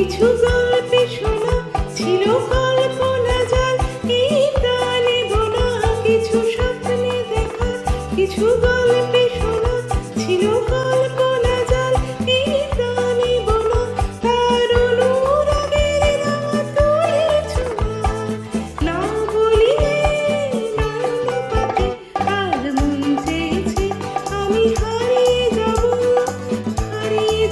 কিছু গল্পে শোনা ছিল কল্পনা প্রাণে বোনা, কিছু স্বপ্নে দেখা, কিছু গল্পে শোনা ছিল কল্পনা যার প্রাণে বোনা, তার অনুরাগের না বলি মন চেয়েছে, আমি হারিয়ে যাব, হারিয়ে